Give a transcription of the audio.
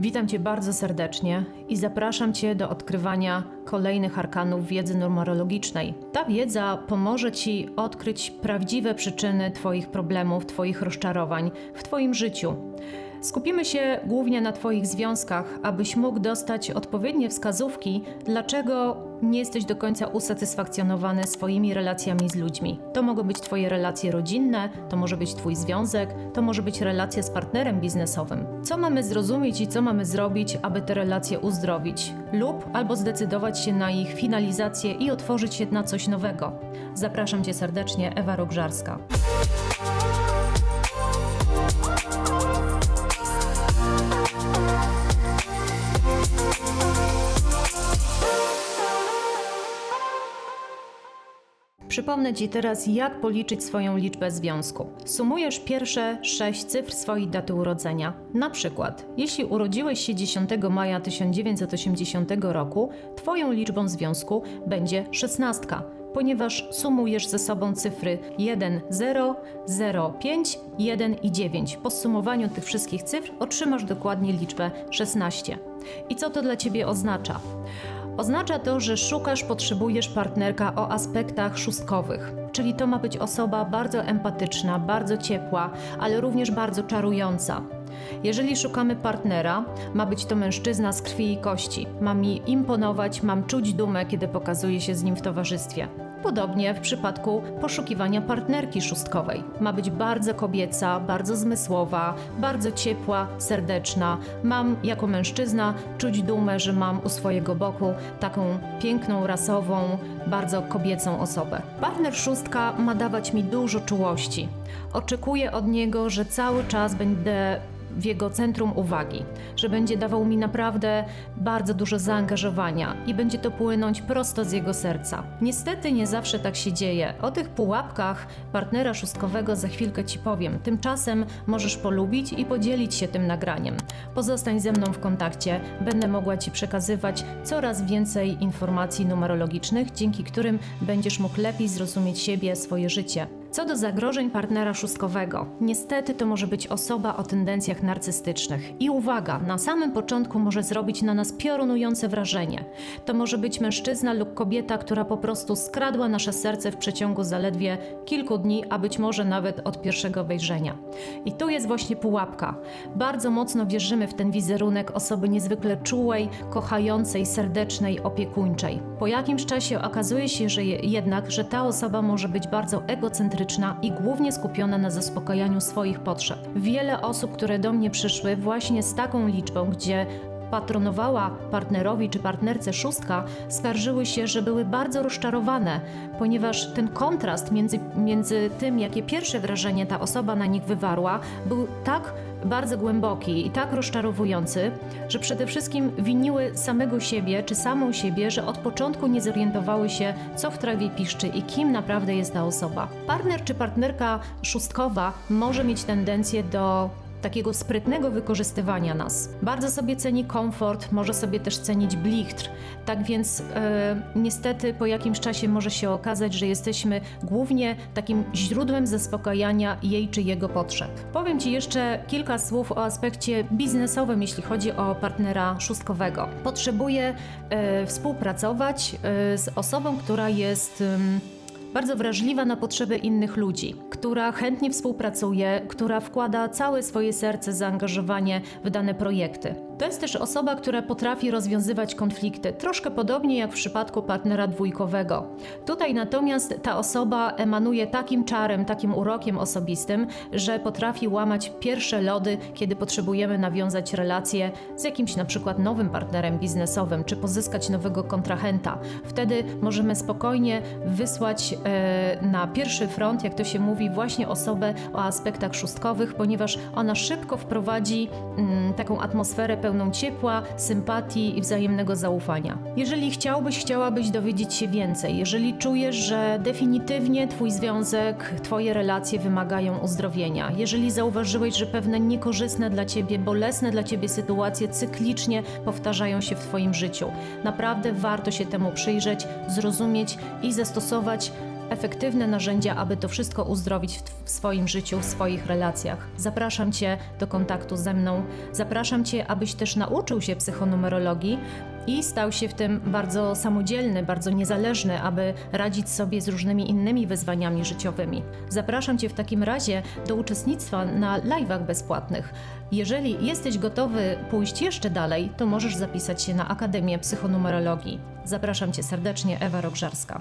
Witam Cię bardzo serdecznie i zapraszam Cię do odkrywania kolejnych arkanów wiedzy numerologicznej. Ta wiedza pomoże Ci odkryć prawdziwe przyczyny Twoich problemów, Twoich rozczarowań w Twoim życiu. Skupimy się głównie na Twoich związkach, abyś mógł dostać odpowiednie wskazówki, dlaczego nie jesteś do końca usatysfakcjonowany swoimi relacjami z ludźmi. To mogą być Twoje relacje rodzinne, to może być Twój związek, to może być relacja z partnerem biznesowym. Co mamy zrozumieć i co mamy zrobić, aby te relacje uzdrowić, lub albo zdecydować się na ich finalizację i otworzyć się na coś nowego. Zapraszam Cię serdecznie, Ewa Rogżarska. Przypomnę Ci teraz, jak policzyć swoją liczbę związku. Sumujesz pierwsze sześć cyfr swojej daty urodzenia. Na przykład, jeśli urodziłeś się 10 maja 1980 roku, Twoją liczbą związku będzie szesnastka, ponieważ sumujesz ze sobą cyfry 1, 0, 0, 5, 1 i 9. Po sumowaniu tych wszystkich cyfr otrzymasz dokładnie liczbę 16. I co to dla Ciebie oznacza? Oznacza to, że szukasz, potrzebujesz partnerka o aspektach szóstkowych, czyli to ma być osoba bardzo empatyczna, bardzo ciepła, ale również bardzo czarująca. Jeżeli szukamy partnera, ma być to mężczyzna z krwi i kości. Ma mi imponować, mam czuć dumę, kiedy pokazuję się z nim w towarzystwie. Podobnie w przypadku poszukiwania partnerki szóstkowej. Ma być bardzo kobieca, bardzo zmysłowa, bardzo ciepła, serdeczna. Mam jako mężczyzna czuć dumę, że mam u swojego boku taką piękną, rasową, bardzo kobiecą osobę. Partner szóstka ma dawać mi dużo czułości. Oczekuję od niego, że cały czas będę w jego centrum uwagi, że będzie dawał mi naprawdę bardzo dużo zaangażowania i będzie to płynąć prosto z jego serca. Niestety nie zawsze tak się dzieje. O tych pułapkach partnera szóstkowego za chwilkę ci powiem. Tymczasem możesz polubić i podzielić się tym nagraniem. Pozostań ze mną w kontakcie, będę mogła ci przekazywać coraz więcej informacji numerologicznych, dzięki którym będziesz mógł lepiej zrozumieć siebie, swoje życie. Co do zagrożeń partnera szóstkowego, niestety to może być osoba o tendencjach narcystycznych. I uwaga, na samym początku może zrobić na nas piorunujące wrażenie. To może być mężczyzna lub kobieta, która po prostu skradła nasze serce w przeciągu zaledwie kilku dni, a być może nawet od pierwszego wejrzenia. I tu jest właśnie pułapka. Bardzo mocno wierzymy w ten wizerunek osoby niezwykle czułej, kochającej, serdecznej, opiekuńczej. Po jakimś czasie okazuje się, że je- jednak, że ta osoba może być bardzo egocentryczna i głównie skupiona na zaspokajaniu swoich potrzeb. Wiele osób, które do mnie przyszły właśnie z taką liczbą, gdzie patronowała partnerowi czy partnerce szóstka, skarżyły się, że były bardzo rozczarowane, ponieważ ten kontrast między, między tym, jakie pierwsze wrażenie ta osoba na nich wywarła, był tak bardzo głęboki i tak rozczarowujący, że przede wszystkim winiły samego siebie czy samą siebie, że od początku nie zorientowały się, co w trawie piszczy i kim naprawdę jest ta osoba. Partner czy partnerka szóstkowa może mieć tendencję do takiego sprytnego wykorzystywania nas. Bardzo sobie ceni komfort, może sobie też cenić blichtr. Tak więc e, niestety po jakimś czasie może się okazać, że jesteśmy głównie takim źródłem zaspokajania jej czy jego potrzeb. Powiem Ci jeszcze kilka słów o aspekcie biznesowym, jeśli chodzi o partnera szóstkowego. Potrzebuję e, współpracować e, z osobą, która jest. em, bardzo wrażliwa na potrzeby innych ludzi, która chętnie współpracuje, która wkłada całe swoje serce, zaangażowanie w dane projekty. To jest też osoba, która potrafi rozwiązywać konflikty, troszkę podobnie jak w przypadku partnera dwójkowego. Tutaj natomiast ta osoba emanuje takim czarem, takim urokiem osobistym, że potrafi łamać pierwsze lody, kiedy potrzebujemy nawiązać relacje z jakimś na przykład nowym partnerem biznesowym, czy pozyskać nowego kontrahenta. Wtedy możemy spokojnie wysłać e, na pierwszy front, jak to się mówi, właśnie osobę o aspektach szóstkowych, ponieważ ona szybko wprowadzi mm, taką atmosferę pełną ciepła, sympatii i wzajemnego zaufania. Jeżeli chciałbyś, chciałabyś dowiedzieć się więcej, jeżeli czujesz, że definitywnie Twój związek, Twoje relacje wymagają uzdrowienia, jeżeli zauważyłeś, że pewne niekorzystne dla Ciebie, bolesne dla Ciebie sytuacje cyklicznie powtarzają się w Twoim życiu, naprawdę warto się temu przyjrzeć, zrozumieć i zastosować efektywne narzędzia, aby to wszystko uzdrowić w, swoim życiu, w swoich relacjach. Zapraszam Cię do kontaktu ze mną. Zapraszam Cię, abyś też nauczył się psychonumerologii i stał się w tym bardzo samodzielny, bardzo niezależny, aby radzić sobie z różnymi innymi wyzwaniami życiowymi. Zapraszam Cię w takim razie do uczestnictwa na live'ach bezpłatnych. Jeżeli jesteś gotowy pójść jeszcze dalej, to możesz zapisać się na Akademię Psychonumerologii. Zapraszam Cię serdecznie, Ewa Rogżarska.